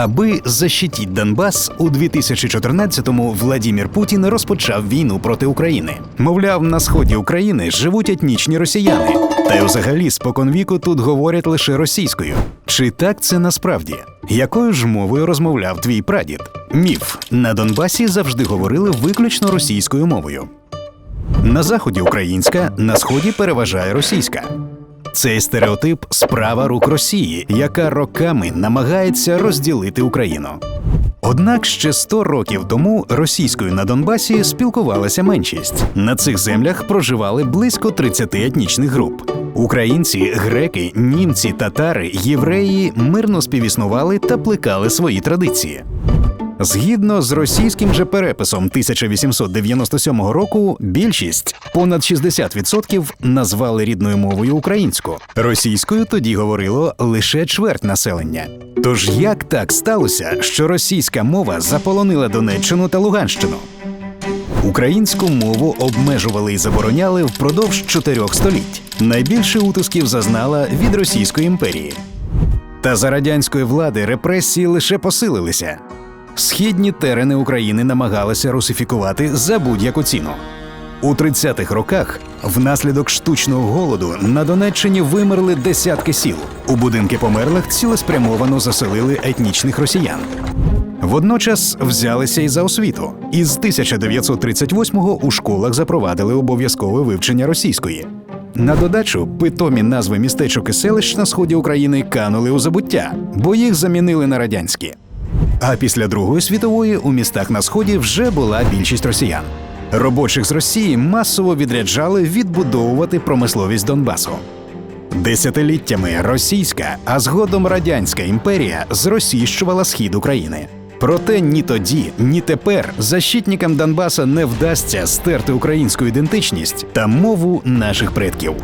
Аби защитіть Донбас, у 2014-му Владімір Путін розпочав війну проти України. Мовляв, на сході України живуть етнічні росіяни. Та й взагалі споконвіку тут говорять лише російською. Чи так це насправді? Якою ж мовою розмовляв твій прадід? Міф на Донбасі завжди говорили виключно російською мовою. На заході українська, на сході переважає російська. Цей стереотип справа рук Росії, яка роками намагається розділити Україну. Однак ще 100 років тому російською на Донбасі спілкувалася меншість. На цих землях проживали близько 30 етнічних груп. Українці, греки, німці, татари, євреї мирно співіснували та плекали свої традиції. Згідно з російським же переписом 1897 року, більшість понад 60% назвали рідною мовою українську. Російською тоді говорило лише чверть населення. Тож як так сталося, що російська мова заполонила Донеччину та Луганщину? Українську мову обмежували і забороняли впродовж чотирьох століть. Найбільше утисків зазнала від Російської імперії. Та за радянської влади репресії лише посилилися. Східні терени України намагалися русифікувати за будь-яку ціну. У 30-х роках внаслідок штучного голоду на Донеччині вимерли десятки сіл. У будинки померлих цілеспрямовано заселили етнічних росіян. Водночас взялися і за освіту. Із 1938-го у школах запровадили обов'язкове вивчення російської. На додачу питомі назви містечок і селищ на сході України канули у забуття, бо їх замінили на радянські. А після Другої світової у містах на сході вже була більшість росіян. Робочих з Росії масово відряджали відбудовувати промисловість Донбасу. Десятиліттями російська, а згодом радянська імперія зросійщувала схід України. Проте ні тоді, ні тепер защитникам Донбаса не вдасться стерти українську ідентичність та мову наших предків.